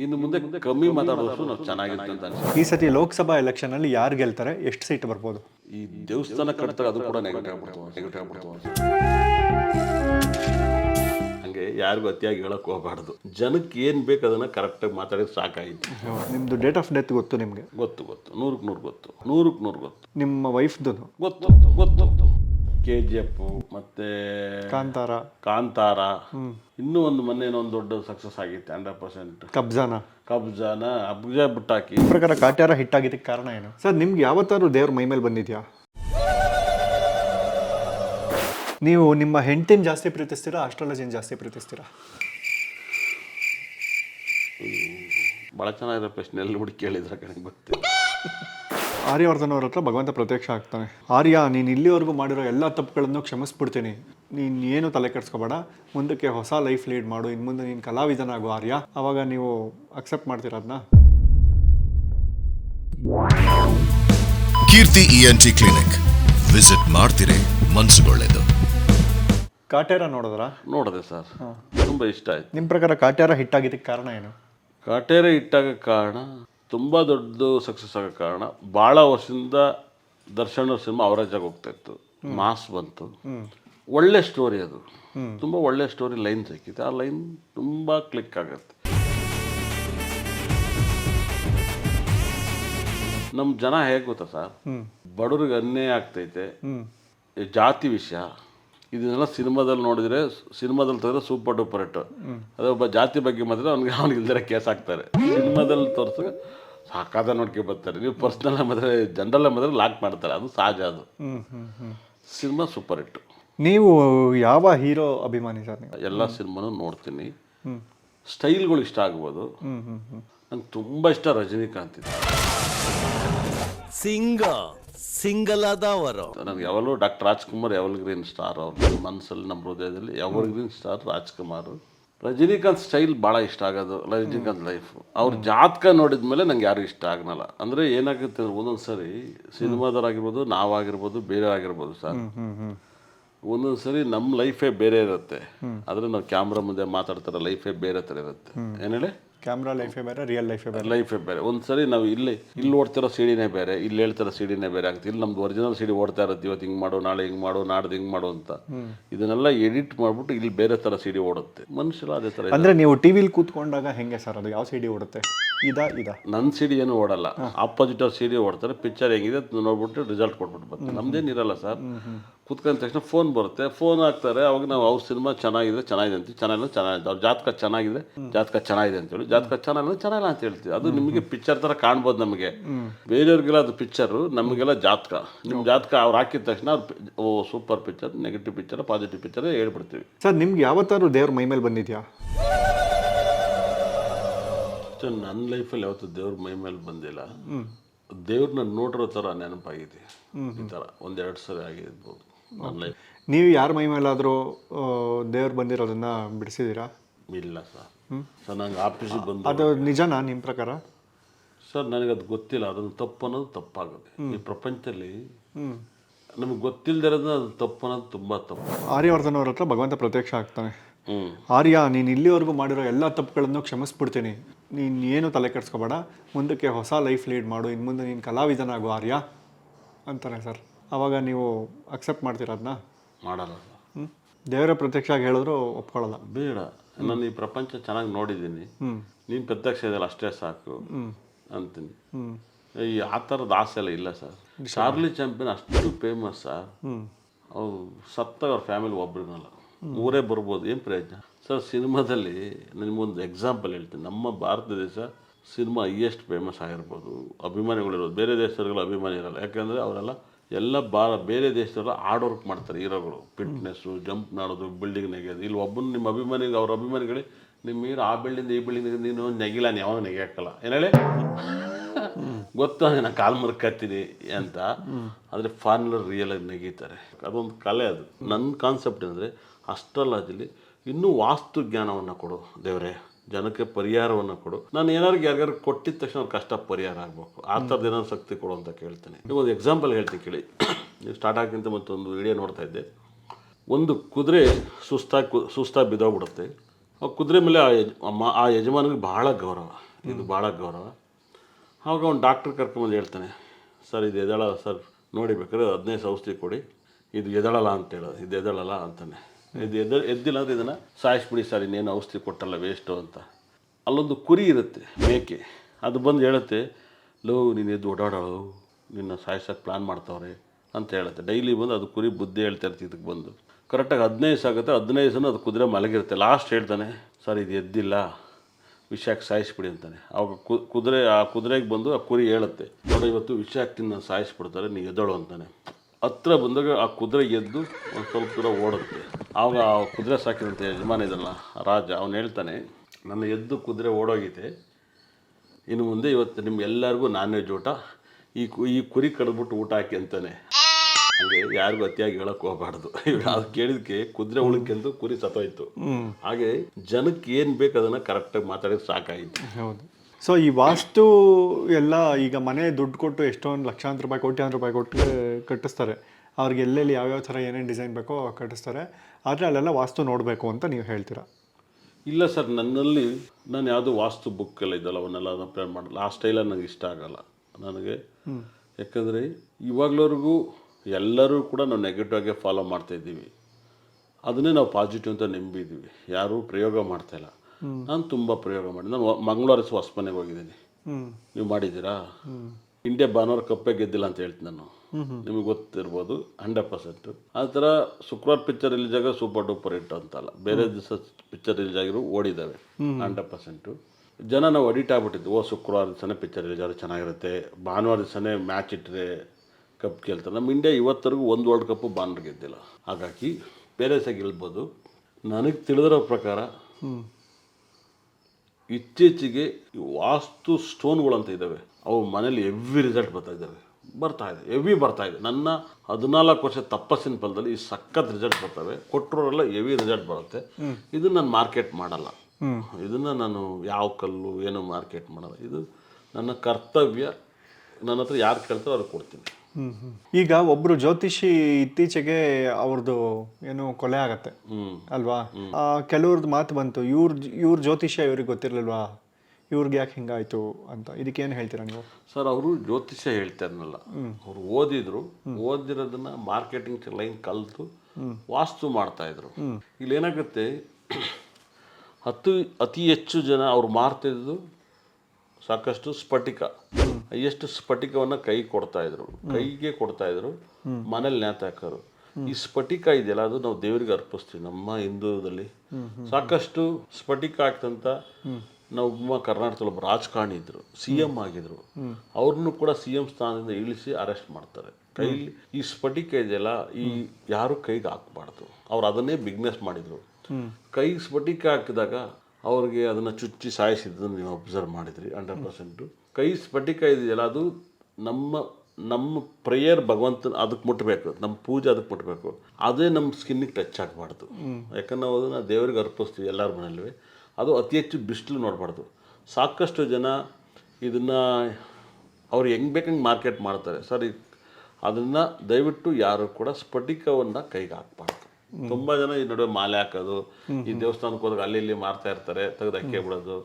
ಇನ್ನು ಮುಂದೆ ಕಮ್ಮಿ ಮಾತಾಡೋಷ್ಟು ನಾವು ಚೆನ್ನಾಗಿರುತ್ತೆ ಅಂತ ಅನ್ಸುತ್ತೆ. ಈ ಸತಿ ಲೋಕಸಭಾ ಎಲೆಕ್ಷನ್ ಅಲ್ಲಿ ಯಾರು ಗೆಲ್ತಾರೆ? ಎಷ್ಟು ಸೀಟ್ ಬರ್ಬೋದು? ಈ ದೇವಸ್ಥಾನ ಕಟ್ತಾರೆ ಅದು ಕೂಡ ನೆಗೆಟಿವ್ ಆಗ್ಬಿಡ್ತಾವೆ ನೆಗೆಟಿವ್ ಆಗ್ಬಿಡ್ತಾವೆ ಹಂಗೆ ಯಾರಿಗೂ ಅತಿಯಾಗಿ ಹೇಳಕ್ ಹೋಗಬಾರ್ದು. ಜನಕ್ಕೆ ಏನು ಬೇಕು ಅದನ್ನ ಕರೆಕ್ಟಾಗಿ ಮಾತಾಡಿದ್ರೆ ಸಾಕಾಯಿತು. ನಿಮ್ದು ಡೇಟ್ ಆಫ್ ಡೆತ್ ಗೊತ್ತು ನಿಮಗೆ? ಗೊತ್ತು ಗೊತ್ತು. ನೂರಕ್ಕೆ ನೂರು ಗೊತ್ತು. ನೂರಕ್ಕೆ ನೂರು ಗೊತ್ತು. ನಿಮ್ಮ ವೈಫ್ದು ಗೊತ್ತು ಗೊತ್ತು. ಕೆ ಜಿ ಎಫ್ ಮತ್ತೆ ಕಾಂತಾರ. ಕಾಂತಾರ. ಇನ್ನೂ ಒಂದು ಮೊನ್ನೆ ಏನೋ ಒಂದು ದೊಡ್ಡ ಸಕ್ಸಸ್ ಆಗಿತ್ತು ಹಂಡ್ರೆಡ್ ಪರ್ಸೆಂಟ್ ಕಬ್ಜಾನ. ಕಬ್ಜಾನ ಅಬ್ಜಾ ಬುಟ್ಟಾಕಿ. ಈ ಪ್ರಕಾರ ಕಾಟ್ಯಾರ ಹಿಟ್ ಆಗಿದ್ದಕ್ಕೆ ಕಾರಣ ಏನು? ಸರ್ ನಿಮ್ಗೆ ಯಾವತ್ತಾದ್ರೂ ದೇವ್ರ ಮೈ ಮೇಲೆ ಬಂದಿದ್ಯಾ? ನೀವು ನಿಮ್ಮ ಹೆಂಡತಿನ ಜಾಸ್ತಿ ಪ್ರೀತಿಸ್ತೀರಾ ಆಸ್ಟ್ರಾಲಜಿನ ಜಾಸ್ತಿ ಪ್ರೀತಿಸ್ತೀರಾ? ಭಾಳ ಚೆನ್ನಾಗಿರೋ ಪ್ರಶ್ನೆ ಎಲ್ಲಿ ಹುಡುಕಿ ಕೇಳಿದ್ರೆ ಕಣಕ್ಕೆ ಗೊತ್ತಿಲ್ಲ. ಆರ್ಯವರ್ಧನ್ ಅವ್ರ ಹತ್ರ ಭಗವಂತ ಪ್ರತ್ಯಕ್ಷ ಆಗ್ತಾನೆ. ಆರ್ಯ ನೀನು ಇಲ್ಲಿವರೆಗೂ ಮಾಡಿರೋ ಎಲ್ಲ ತಪ್ಪುಗಳನ್ನು ಕ್ಷಮಿಸ್ಬಿಡ್ತೀನಿ. ನೀನು ಏನು ತಲೆ ಕೆಡ್ಸ್ಕೊಬೇಡ. ಮುಂದಕ್ಕೆ ಹೊಸ ಲೈಫ್ ಲೀಡ್ ಮಾಡು. ಇನ್ನು ಮುಂದೆ ನೀನು ಕಲಾವಿದನಾಗು ಆರ್ಯ. ಅವಾಗ ನೀವು ಅಕ್ಸೆಪ್ಟ್ ಮಾಡ್ತೀರ ಅದನ್ನ Keerthi E N T clinic visit ಮಾಡ್ತೀರಿ ಮನಸ್ಸುಗೊಳ್ಳೆದು ಕಾಟ್ಯಾರ ನೋಡಿದ್ರಾ? ನೋಡಿದೆ ಸರ್. ತುಂಬ ಇಷ್ಟ ಆಯ್ತು. ನಿಮ್ಮ ಪ್ರಕಾರ ಕಾಟ್ಯಾರ ಹಿಟ್ ಆಗಿದ್ದಕ್ಕೆ ಕಾರಣ ಏನು? ಕಾಟ್ಯಾರ ಹಿಟ್ಟಾಗ ಕಾರಣ ತುಂಬ ದೊಡ್ಡ ಸಕ್ಸಸ್ ಆಗೋ ಕಾರಣ ಭಾಳ ವರ್ಷದಿಂದ ದರ್ಶನ ಸಿನಿಮಾ ಅವರೇಜ್ ಆಗಿ ಹೋಗ್ತಾ ಇತ್ತು. ಮಾಸ್ ಬಂತು. ಒಳ್ಳೆ ಸ್ಟೋರಿ ಅದು. ತುಂಬ ಒಳ್ಳೆ ಸ್ಟೋರಿ ಲೈನ್ ಸಿಕ್ಕಿತ್ತು ಆ ಲೈನ್ ತುಂಬ ಕ್ಲಿಕ್ ಆಗುತ್ತೆ. ನಮ್ಮ ಜನ ಹೇಗೆ ಗೊತ್ತಾ ಸರ್? ಬಡವ್ರಿಗೆ ಅನ್ಯಾಯ ಆಗ್ತೈತೆ. ಜಾತಿ ವಿಷಯ ಇದನ್ನೆಲ್ಲ ಸಿನಿಮಾದಲ್ಲಿ ನೋಡಿದ್ರೆ ಸಿನಿಮಾದಲ್ಲಿ ತೆಗೆದ್ರೆ ಸೂಪರ್ ಡೂಪರ್ ಇಟ್ಟು ಅದೇ ಒಬ್ಬ ಜಾತಿ ಬಗ್ಗೆ ಮಾತ್ರ ಅವ್ನಿಗೆ ಅವ್ನಿಗೆ ಇಲ್ದಿರ ಕೇಸ್ ಹಾಕ್ತಾರೆ ಸಿನಿಮಾದಲ್ಲಿ ತೋರಿಸಿದ್ರೆ ಸಾಕಾದ ನೋಡ್ಕೆ ಬರ್ತಾರೆ. ನೀವು ಪರ್ಸ್ನಲ್ ಮಾತ್ರ ಜನರಲ್ ಮಾತ್ರ ಲಾಕ್ ಮಾಡ್ತಾರೆ. ಅದು ಸಹಜ ಅದು. ಸಿನಿಮಾ ಸೂಪರ್ ಹಿಟ್ ನೀವು ಯಾವ ಹೀರೋ ಅಭಿಮಾನಿ ಸರ್ ನೀವು? ಎಲ್ಲ ಸಿನಿಮಾನು ನೋಡ್ತೀನಿ. ಸ್ಟೈಲ್ಗಳು ಇಷ್ಟ ಆಗ್ಬೋದು. ನಂಗೆ ತುಂಬ ಇಷ್ಟ ರಜನಿಕಾಂತ್ ಇದೆ. ಸಿಂಗ ಸಿಂಗಲ್ ಆದವರು ನನಗೆ ಯಾವಾಗಲೂ ಡಾಕ್ಟರ್ ರಾಜ್ಕುಮಾರ್ ಎವರ್ಗ್ರೀನ್ ಸ್ಟಾರ್ ಅವರು. ಮನಸ್ಸಲ್ಲಿ ನಮ್ಮ ಹೃದಯದಲ್ಲಿ evergreen star Rajkumar. Rajinikanth style ಭಾಳ ಇಷ್ಟ ಆಗೋದು ರಜನಿಕಾಂತ್ ಲೈಫ್. ಅವ್ರ ಜಾತಕ ನೋಡಿದ ಮೇಲೆ ನಂಗೆ ಯಾರು ಇಷ್ಟ ಆಗಲ್ಲ. ಅಂದರೆ ಏನಾಗುತ್ತೆ ಅಂದ್ರೆ ಒಂದೊಂದು ಸರಿ ಸಿನಿಮಾದವರಾಗಿರ್ಬೋದು ನಾವಾಗಿರ್ಬೋದು ಬೇರೆ ಆಗಿರ್ಬೋದು ಸರ್. ಒಂದೊಂದು ಸರಿ ನಮ್ಮ ಲೈಫೇ ಬೇರೆ ಇರುತ್ತೆ. ಆದರೆ ನಾವು ಕ್ಯಾಮ್ರಾ ಮುಂದೆ ಮಾತಾಡ್ತಾರೆ ಲೈಫೇ ಬೇರೆ ಥರ ಇರುತ್ತೆ. ಏನು ಹೇಳಿ? ಕ್ಯಾಮ್ರಾ ಲೈಫೇ ಬೇರೆ ರಿಯಲ್ ಲೈಫೇ ಬೇರೆ. ಲೈಫೇ ಬೇರೆ. ಒಂದ್ಸರಿ ನಾವು ಇಲ್ಲಿ ಇಲ್ಲಿ ಓಡ್ತಿರೋ ಸಿಡಿನೇ ಬೇರೆ ಇಲ್ಲಿ ಹೇಳ್ತಿರೋ ಸಿಡಿನೇ ಬೇರೆ ಆಗುತ್ತೆ. ಇಲ್ಲಿ ನಮ್ದು ಒರಿಜಿನಲ್ ಸಿಡಿ ಓಡ್ತಾ ಇರೋದು ಇವತ್ತು ಹಿಂಗೆ ಮಾಡು ನಾಳೆ ಹಿಂಗೆ ಮಾಡು ನಾಡ್ದು ಹಿಂಗೆ ಮಾಡು ಅಂತ. ಇದನ್ನೆಲ್ಲ ಎಡಿಟ್ ಮಾಡ್ಬಿಟ್ಟು ಇಲ್ಲಿ ಬೇರೆ ಥರ ಸಿಡಿ ಓಡುತ್ತೆ. ಮನುಷ್ಯರ ಅದೇ ಥರ ಅಂದ್ರೆ ನೀವು ಟಿವಿಲಿ ಕೂತ್ಕೊಂಡಾಗ ಹೆಂಗೆ ಸರ್ ಅದು? ಯಾವ ಸಿಡಿ ಓಡುತ್ತೆ? ಇದಾ ಇದಾ. ನನ್ನ ಸಿಡಿ ಏನು ಓಡಲ್ಲ. ಆಪೋಸಿಟ್ ಅವ್ರ ಸಿಡಿ ಓಡ್ತಾರೆ ಪಿಕ್ಚರ್ ಹೆಂಗಿದೆ ಅದ್ನ ನೋಡ್ಬಿಟ್ಟು ರಿಸಲ್ಟ್ ಕೊಟ್ಬಿಟ್ಟು ಬರ್ತಾರೆ. ನಮ್ದೇನು ಇರಲ್ಲ ಸರ್. ಕುತ್ಕೊಂಡ ತಕ್ಷಣ ಫೋನ್ ಬರುತ್ತೆ. ಫೋನ್ ಹಾಕ್ತಾರೆ ಅವಾಗ ನಾವು ಅವ್ರ ಸಿನಿಮಾ ಚೆನ್ನಾಗಿದೆ ಚೆನ್ನಾಗಿದೆ ಅಂತ ಚೆನ್ನಾಗಿಲ್ಲ ಚೆನ್ನಾಗಿದೆ. ಅವ್ರ ಜಾತಕ ಚೆನ್ನಾಗಿದೆ ಜಾತಕ ಚೆನ್ನಾಗಿದೆ ಅಂತ ಹೇಳಿ. ಜಾತಕ ಚೆನ್ನಾಗಿಲ್ಲ ಚೆನ್ನಾಗಿಲ್ಲ ಅಂತ ಹೇಳ್ತೀವಿ. ಅದು ನಿಮಗೆ ಪಿಕ್ಚರ್ ತರ ಕಾಣ್ಬೋದು ನಮಗೆ. ಬೇರೆಯವ್ರಿಗೆಲ್ಲ ಅದು ಪಿಕ್ಚರು ನಮಗೆಲ್ಲ ಜಾತಕ. ನಿಮ್ಮ ಜಾತಕ ಅವ್ರು ಹಾಕಿದ ತಕ್ಷಣ ಅವ್ರು ಓ super picture negative picture positive picture ಹೇಳ್ಬಿಡ್ತೀವಿ. Sir ನಿಮ್ಗೆ ಯಾವತ್ತಾದ್ರೂ ದೇವ್ರ ಮೈ ಮೇಲೆ ಬಂದಿದ್ಯಾ? ಸೊ ನನ್ನ ಲೈಫಲ್ಲಿ ಯಾವತ್ತೂ ದೇವ್ರ ಮೈ ಮೇಲೆ ಬಂದಿಲ್ಲ. ದೇವ್ರನ್ನ ನೋಡಿರೋ ಥರ ನೆನಪಾಗಿದೆ. ಈ ಥರ ಒಂದೆರಡು ಸರಿ ಆಗಿರ್ಬೋದು ನನ್ನ ಲೈಫ್. ನೀವು ಯಾರ ಮೈ ಮೇಲಾದರೂ ದೇವ್ರು ಬಂದಿರೋದನ್ನ ಬಿಡಿಸಿದ್ದೀರಾ? ಇಲ್ಲ ಸರ್. ಸರ್ ನಂಗೆ ಆಫೀಸಿಗೆ ಬಂದು ಅದು ನಿಜನಾ ನಿಮ್ಮ ಪ್ರಕಾರ? ಸರ್ ನನಗೆ ಅದು ಗೊತ್ತಿಲ್ಲ. ಅದನ್ನು ತಪ್ಪು ಅನ್ನೋದು ತಪ್ಪಾಗುತ್ತೆ. ಈ ಪ್ರಪಂಚದಲ್ಲಿ ನಮಗೆ ಗೊತ್ತಿಲ್ಲದಿರೋದನ್ನ ಅದು ತಪ್ಪು ಅನ್ನೋದು ತುಂಬ ತಪ್ಪು. ಆರ್ಯವರ್ಧನ್ ಅವ್ರ ಹತ್ರ ಭಗವಂತ ಪ್ರತ್ಯಕ್ಷ ಆಗ್ತಾನೆ. ಆರ್ಯ ನೀನು ಇಲ್ಲಿವರೆಗೂ ಮಾಡಿರೋ ಎಲ್ಲ ತಪ್ಪುಗಳನ್ನು ಕ್ಷಮಿಸ್ಬಿಡ್ತೀನಿ. ನೀನು ಏನು ತಲೆ ಕೆಡಿಸ್ಕೋಬೇಡ. ಮುಂದಕ್ಕೆ ಹೊಸ ಲೈಫ್ ಲೀಡ್ ಮಾಡು. ಇನ್ನು ಮುಂದೆ ನೀನು ಕಲಾವಿದನಾಗು ಆರ್ಯ ಅಂತಾನೆ ಸರ್ ಅವಾಗ ನೀವು ಅಕ್ಸೆಪ್ಟ್ ಮಾಡ್ತೀರ ಅದನ್ನ ಮಾಡಲ್ಲ. ಹ್ಞೂ ದೇವರ ಪ್ರತ್ಯಕ್ಷ ಆಗಿ ಹೇಳಿದ್ರು ಒಪ್ಕೊಳ್ಳಲ್ಲ. ಬೇಡ. ನಾನು ಈ ಪ್ರಪಂಚ ಚೆನ್ನಾಗಿ ನೋಡಿದ್ದೀನಿ. ನೀನು ಪ್ರತ್ಯಕ್ಷ ಇದೆಯಲ್ಲ ಅಷ್ಟೇ ಸಾಕು ಅಂತೀನಿ. ಈ ಆ ಥರದ ಆಸೆ ಎಲ್ಲ ಇಲ್ಲ ಸರ್ ಚಾರ್ಲಿ ಚಾಂಪಿಯನ್ ಅಷ್ಟು ಫೇಮಸ್ ಸರ್ ಅವ್ರು ಸತ್ತಾಗ ಅವ್ರ ಫ್ಯಾಮಿಲಿ ಒಬ್ರಿಗಲ್ಲ. ಊರೇ ಬರ್ಬೋದು. ಏನು ಪ್ರಯತ್ನ ಸರ್, ಸಿನಿಮಾದಲ್ಲಿ ನಿಮಗೊಂದು ಎಕ್ಸಾಂಪಲ್ ಹೇಳ್ತೀನಿ. ನಮ್ಮ ಭಾರತ ದೇಶ ಸಿನಿಮಾ ಹೈಯೆಸ್ಟ್ ಫೇಮಸ್ ಆಗಿರ್ಬೋದು. ಅಭಿಮಾನಿಗಳಿರೋದು ಬೇರೆ ದೇಶದವ್ರಿಗೆಲ್ಲ ಅಭಿಮಾನಿ ಇರಲ್ಲ. ಯಾಕೆಂದರೆ ಅವರೆಲ್ಲ ಎಲ್ಲ ಬಾ ಬೇರೆ ದೇಶದವರೆಲ್ಲ ಹಾರ್ಡ್ ವರ್ಕ್ ಮಾಡ್ತಾರೆ ಹೀರೋಗಳು. ಫಿಟ್ನೆಸ್ಸು ಜಂಪ್ ಮಾಡೋದು ಬಿಲ್ಡಿಂಗ್ ನೆಗೆಯೋದು. ಇಲ್ಲಿ ಒಬ್ಬನು ನಿಮ್ಮ ಅಭಿಮಾನಿಗೆ ಅವ್ರ ಅಭಿಮಾನಿಗಳಿಗೆ ನಿಮ್ಮ ಹೀರೋ ಆ ಬಿಲ್ಡಿಂಗ್ ಈ ಬಿಲ್ಡಿಂಗ್ ನೀನು ನೆಗಿಲ್ಲ ಯಾವಾಗ ನೆಗೆಯಕ್ಕಲ್ಲ ಏನು ಹೇಳಿ? ಗೊತ್ತು ನಾನು ಕಾಲು ಮರ್ಕತ್ತೀನಿ ಅಂತ. ಆದರೆ ಫಾರ್ಮುಲರ್ ರಿಯಲ್ ಆಗಿ ನೆಗೀತಾರೆ. ಅದೊಂದು ಕಲೆ ಅದು. ನನ್ನ ಕಾನ್ಸೆಪ್ಟ್ ಅಂದರೆ ಅಸ್ಟ್ರಾಲಜಿಲಿ ಇನ್ನೂ ವಾಸ್ತು ಜ್ಞಾನವನ್ನು ಕೊಡು ದೇವರೇ, ಜನಕ್ಕೆ ಪರಿಹಾರವನ್ನು ಕೊಡು. ನಾನು ಏನಾದ್ರು ಯಾರಿಗಾರು ಕೊಟ್ಟಿದ ತಕ್ಷಣ ಅವ್ರ ಕಷ್ಟ ಪರಿಹಾರ ಆಗಬೇಕು. ಆ ಥರದ ಏನಾದ್ರು ಶಕ್ತಿ ಕೊಡು ಅಂತ ಕೇಳ್ತೇನೆ. ಒಂದು ಎಕ್ಸಾಂಪಲ್ ಹೇಳ್ತೀನಿ ಕೇಳಿ. ನೀವು ಸ್ಟಾರ್ಟ್ ಆಗಿಂತ ಮತ್ತೊಂದು ವಿಡಿಯೋ ನೋಡ್ತಾ ಇದ್ದೆ. ಒಂದು ಕುದುರೆ ಸುಸ್ತಾಗಿ ಕು ಸುಸ್ತಾಗಿ ಬಿದ್ದೋಗ್ಬಿಡುತ್ತೆ. ಆ ಕುದುರೆ ಮೇಲೆ ಆ ಆ ಯಜಮಾನಿಗೆ ಭಾಳ ಗೌರವ. ಇದು ಭಾಳ ಗೌರವ. ಆವಾಗ ಅವ್ನು ಡಾಕ್ಟ್ರ್ ಕರ್ಕೊಂಬಂದು ಹೇಳ್ತಾನೆ, ಸರ್, ಇದು ಎದಳ ಸರ್, ನೋಡಿ ಬೇಕಾದ್ರೆ ಹದಿನೈದು ಔಷಧಿ ಕೊಡಿ. ಇದು ಎದಳಲ್ಲ ಅಂತ ಹೇಳೋದು ಇದು ಎದಳಲ್ಲ ಅಂತಾನೆ. ಇದು ಎದ್ದು ಎದ್ದಿಲ್ಲ ಅಂದರೆ ಇದನ್ನು ಸಾಯಿಸ್ಬಿಡಿ ಸರ್, ಇನ್ನೇನು ಔಷಧಿ ಕೊಟ್ಟಲ್ಲ ವೇಸ್ಟು ಅಂತ. ಅಲ್ಲೊಂದು ಕುರಿ ಇರುತ್ತೆ ಮೇಕೆ. ಅದು ಬಂದು ಹೇಳುತ್ತೆ, ಲೋ, ನೀನು ಎದ್ದು ಓಡಾಡೋಳು ನಿನ್ನ ಸಾಯಿಸೋಕೆ ಪ್ಲ್ಯಾನ್ ಮಾಡ್ತಾವ್ರೆ ಅಂತ ಹೇಳುತ್ತೆ. ಡೈಲಿ ಬಂದು ಅದು ಕುರಿ ಬುದ್ಧಿ ಹೇಳ್ತಾ ಇರ್ತಿ ಇದಕ್ಕೆ ಬಂದು. ಕರೆಕ್ಟಾಗಿ ಹದಿನೈದು ಸಾಗುತ್ತೆ ಹದಿನೈದು ದಿವಸ ಅದು ಕುದುರೆ ಮಲಗಿರುತ್ತೆ. ಲಾಸ್ಟ್ ಹೇಳ್ತಾನೆ, ಸರ್, ಇದು ಎದ್ದಿಲ್ಲ ವಿಷಯಕ್ಕೆ ಸಾಯಿಸ್ಬಿಡಿ ಅಂತಾನೆ. ಅವಾಗ ಕುದುರೆ ಆ ಕುದುರೆಗೆ ಬಂದು ಆ ಕುರಿ ಹೇಳುತ್ತೆ, ನೋಡಿ, ಇವತ್ತು ವಿಷಯಕ್ಕೆ ತಿನ್ನ ಸಾಯಿಸ್ಬಿಡ್ತಾರೆ, ನೀ ಎದ್ದೋಳು ಅಂತಾನೆ. ಹತ್ರ ಬಂದಾಗ ಆ ಕುದುರೆ ಎದ್ದು ಒಂದು ಸ್ವಲ್ಪ ದೂರ ಓಡುತ್ತೆ. ಆವಾಗ ಆ ಕುದುರೆ ಸಾಕಿದಂತೆ ಯಜಮಾನ ಇದಲ್ಲ ರಾಜ ಅವನು ಹೇಳ್ತಾನೆ ನನ್ನ ಎದ್ದು ಕುದುರೆ ಓಡೋಗಿದೆ. ಇನ್ನು ಮುಂದೆ ಇವತ್ತು ನಿಮ್ಗೆಲ್ಲರಿಗೂ ನಾನ್ ವೆಜ್ ಊಟ ಈ ಕು ಈ ಕುರಿ ಕಡ್ದ್ಬಿಟ್ಟು ಊಟ ಹಾಕಿ ಅಂತಾನೆ. ಹಂಗೆ ಯಾರಿಗೂ ಅತಿಯಾಗಿ ಹೇಳಕ್ಕೆ ಹೋಗಬಾರ್ದು. ಅದು ಕೇಳಿದಕ್ಕೆ ಕುದುರೆ ಉಳಿಕೆಂದು ಕುರಿ ಸತ್ತೋಯ್ತು. ಹಾಗೆ ಜನಕ್ಕೆ ಏನು ಬೇಕು ಅದನ್ನು ಕರೆಕ್ಟಾಗಿ ಮಾತಾಡಿದ್ರೆ ಸಾಕಾಯಿತು. ಹೌದು. ಸೊ ಈ ವಾಸ್ತು ಎಲ್ಲ ಈಗ ಮನೆ ದುಡ್ಡು ಕೊಟ್ಟು ಎಷ್ಟೊಂದು ಲಕ್ಷಾಂತರ ರೂಪಾಯಿ ಕೋಟ್ಯಾಂತರ ರೂಪಾಯಿ ಕೊಟ್ಟು ಕಟ್ಟಿಸ್ತಾರೆ. ಅವ್ರಿಗೆ ಎಲ್ಲೆಲ್ಲಿ ಯಾವ್ಯಾವ ಥರ ಏನೇನು ಡಿಸೈನ್ ಬೇಕೋ ಕಟ್ಟಿಸ್ತಾರೆ. ಆದರೆ ಅಲ್ಲೆಲ್ಲ ವಾಸ್ತು ನೋಡಬೇಕು ಅಂತ ನೀವು ಹೇಳ್ತೀರಾ? ಇಲ್ಲ ಸರ್ ನನ್ನಲ್ಲಿ ನಾನು ಯಾವುದು ವಾಸ್ತು ಬುಕ್ ಎಲ್ಲ ಇದ್ದಲ್ಲ ಅವನ್ನೆಲ್ಲ ಪ್ಲ್ಯಾನ್ ಮಾಡಲ್ಲ. ಆ ಸ್ಟೈಲಲ್ಲಿ ನನಗೆ ಇಷ್ಟ ಆಗಲ್ಲ. ನನಗೆ ಯಾಕಂದರೆ ಇವಾಗ್ಲವರೆಗೂ ಎಲ್ಲರೂ ಕೂಡ ನಾವು ನೆಗೆಟಿವ್ ಆಗಿ ಫಾಲೋ ಮಾಡ್ತಾಯಿದ್ದೀವಿ ಅದನ್ನೇ ನಾವು ಪಾಸಿಟಿವ್ ಅಂತ ನಂಬಿದ್ದೀವಿ ಯಾರೂ ಪ್ರಯೋಗ ಮಾಡ್ತಾ ಇಲ್ಲ. ನಾನು ತುಂಬ ಪ್ರಯೋಗ ಮಾಡಿ ನಾನು ಮಂಗಳವಾರ ಹೊಸಮನೆಗೆ ಹೋಗಿದ್ದೀನಿ. ನೀವು ಮಾಡಿದ್ದೀರಾ? ಇಂಡಿಯಾ ಭಾನುವಾರ ಕಪ್ಪೆ ಗೆದ್ದಿಲ್ಲ ಅಂತ ಹೇಳ್ತೀನಿ ನಾನು. ನಿಮಗೆ ಗೊತ್ತಿರ್ಬೋದು ಹಂಡ್ರೆಡ್ ಪರ್ಸೆಂಟ್ ಆ ಥರ ಶುಕ್ರವಾರ ಪಿಕ್ಚರ್ ರಿಲೀಸ್ ಆಗ ಸೂಪರ್ ಡೂಪರ್ ಹಿಟ್ ಅಂತಲ್ಲ. ಬೇರೆ ದಿವಸ ಪಿಕ್ಚರ್ ರಿಲೀಸ್ ಆಗಿರೋ ಓಡಿದ್ದಾವೆ ಹಂಡ್ರೆಡ್ ಪರ್ಸೆಂಟು ಜನ ನಾವು ಅಡಿಟ್ ಆಗ್ಬಿಟ್ಟಿದ್ದು ಓ, ಶುಕ್ರವಾರ ದಿವಸನೇ ಪಿಕ್ಚರ್ ರಿಲೀಸ್ ಆದರೆ ಚೆನ್ನಾಗಿರುತ್ತೆ. ಭಾನುವಾರ ದಿವಸನೇ ಮ್ಯಾಚ್ ಇಟ್ಟರೆ ಕಪ್ ಕೇಳ್ತಾರೆ. ನಮ್ಮ ಇಂಡಿಯಾ ಇವತ್ತರೆಗೂ ಒಂದು ವರ್ಲ್ಡ್ ಕಪ್ಪು ಭಾನುವಾರ ಗೆದ್ದಿಲ್ಲ. ಹಾಗಾಗಿ ಬೇರೆ ಸಹ ಗೆಲ್ಬೋದು. ನನಗೆ ತಿಳಿದಿರೋ ಪ್ರಕಾರ ಇತ್ತೀಚೆಗೆ ವಾಸ್ತು ಸ್ಟೋನ್ಗಳಂತ ಅಂತ ಇದ್ದಾವೆ ಅವು ಮನೇಲಿ ಎವ್ರಿ ರಿಸಲ್ಟ್ ಬರ್ತಾ ಇದ್ದಾವೆ ಬರ್ತಾ ಇದೆ. ಎವಿ ಬರ್ತಾ ಇದೆ. ನನ್ನ ಹದಿನಾಲ್ಕು ವರ್ಷ ತಪಸ್ಸಿನ ಫಲದಲ್ಲಿ ಈ ಸಖತ್ ರಿಸಲ್ಟ್ ಬರ್ತವೆ. ಕೊಟ್ಟರೋರೆಲ್ಲ ಎವಿ ರಿಸಲ್ಟ್ ಬರುತ್ತೆ. ಇದನ್ನ ನಾನು ಮಾರ್ಕೆಟ್ ಮಾಡಲ್ಲ. ಇದನ್ನ ನಾನು ಯಾವ ಕಲ್ಲು ಏನು ಮಾರ್ಕೆಟ್ ಮಾಡಲ್ಲ. ಇದು ನನ್ನ ಕರ್ತವ್ಯ. ನನ್ನ ಹತ್ರ ಯಾರು ಕೇಳ್ತಾರೋ ಅವ್ರಿಗೆ ಕೊಡ್ತೀನಿ. ಈಗ ಒಬ್ರು ಜ್ಯೋತಿಷಿ ಇತ್ತೀಚೆಗೆ ಅವ್ರದ್ದು ಏನು ಕೊಲೆ ಆಗತ್ತೆ, ಅಲ್ವಾ? ಕೆಲವ್ರದ್ದು ಮಾತು ಬಂತು, ಇವ್ರ ಇವ್ರ ಜ್ಯೋತಿಷ್ಯ ಇವ್ರಿಗೆ ಗೊತ್ತಿರ್ಲಿಲ್ವಾ? ಇವ್ರಿಗೆ ಯಾಕೆ ಹಿಂಗಾಯ್ತು ಅಂತ. ಇದಕ್ಕೇನು ಹೇಳ್ತೀರಾ ನೀವು? ಸರ್, ಅವರು ಜ್ಯೋತಿಷ್ಯ ಹೇಳ್ತಾ ಇದ್ನಲ್ಲ ಅವ್ರು ಓದಿದ್ರು. ಓದಿರೋದನ್ನ ಮಾರ್ಕೆಟಿಂಗ್ ಲೈನ್ ಕಲಿತು ವಾಸ್ತು ಮಾಡ್ತಾ ಇದ್ರು ಇಲ್ಲಿ ಏನಾಗುತ್ತೆ ಹತ್ತು, ಅತಿ ಹೆಚ್ಚು ಜನ ಅವ್ರು ಮಾರ್ತಿದ್ದು ಸಾಕಷ್ಟು ಸ್ಫಟಿಕ. ಎಷ್ಟು ಸ್ಫಟಿಕವನ್ನ ಕೈ ಕೊಡ್ತಾ ಇದ್ರು. ಕೈಗೆ ಕೊಡ್ತಾ ಇದ್ರು. ಮನೇಲಿ ನೇತಾಕರು ಈ ಸ್ಫಟಿಕ ಇದೆಯಲ್ಲ, ಅದು ನಾವು ದೇವರಿಗೆ ಅರ್ಪಿಸ್ತೀವಿ ನಮ್ಮ ಹಿಂದೂದಲ್ಲಿ. ಸಾಕಷ್ಟು ಸ್ಫಟಿಕ ಆಗ್ತಂತ ನಮ್ಮ ಕರ್ನಾಟಕದಲ್ಲಿ ಒಬ್ಬ ರಾಜಕಾರಣಿ ಇದ್ರು, ಸಿ ಎಂ ಆಗಿದ್ರು. ಅವ್ರನ್ನು ಕೂಡ ಸಿ ಎಂ ಸ್ಥಾನದಿಂದ ಇಳಿಸಿ ಅರೆಸ್ಟ್ ಮಾಡ್ತಾರೆ. ಕೈಲಿ ಈ ಸ್ಫಟಿಕ ಇದೆಯಲ್ಲ, ಈ ಯಾರು ಕೈಗೆ ಹಾಕ್ಬಾರ್ದು. ಅವ್ರು ಅದನ್ನೇ ಬಿಗ್ನೆಸ್ ಮಾಡಿದ್ರು. ಕೈ ಸ್ಫಟಿಕ ಹಾಕಿದಾಗ ಅವ್ರಿಗೆ ಅದನ್ನ ಚುಚ್ಚಿ ಸಾಯಿಸಿದ್ದನ್ನು ನೀವು ಅಬ್ಸರ್ವ್ ಮಾಡಿದ್ರಿ, ಹಂಡ್ರೆಡ್ ಪರ್ಸೆಂಟು. ಕೈ ಸ್ಫಟಿಕ ಇದೆಯಲ್ಲ ಅದು ನಮ್ಮ ನಮ್ಮ ಪ್ರೇಯರ್ ಭಗವಂತನ ಅದಕ್ಕೆ ಮುಟ್ಟಬೇಕು ನಮ್ಮ ಪೂಜೆ ಅದಕ್ಕೆ ಮುಟ್ಟಬೇಕು ಅದೇ ನಮ್ಮ ಸ್ಕಿನ್ನಿಗೆ ಟಚ್ ಆಗಬಾರ್ದು. ಯಾಕಂದ್ರೆ ನಾವು ಅದನ್ನು ದೇವರಿಗೆ ಅರ್ಪಿಸ್ತೀವಿ ಎಲ್ಲರ ಮನೆಯಲ್ಲಿ. ಅದು ಅತಿ ಹೆಚ್ಚು ಬಿಸಿಲು ನೋಡಬಾರ್ದು. ಸಾಕಷ್ಟು ಜನ ಇದನ್ನು ಅವ್ರು ಹೆಂಗೆ ಬೇಕಂಗೆ ಮಾರ್ಕೆಟ್ ಮಾಡ್ತಾರೆ. ಸರ್ ಅದನ್ನ ದಯವಿಟ್ಟು ಯಾರು ಕೂಡ ಸ್ಫಟಿಕವನ್ನ ಕೈಗೆ ಹಾಕ್ಬಾರ್ದು. ತುಂಬಾ ಜನ ಈ ನಡುವೆ ಮಾಲೆ ಹಾಕೋದು ಈ ದೇವಸ್ಥಾನಕ್ಕೆ ಹೋದಾಗ ಅಲ್ಲಿ ಇಲ್ಲಿ ಮಾರ್ತಾ ಇರ್ತಾರೆ ತೆಗೆದು ಅಕ್ಕಿ ಬಿಡೋದು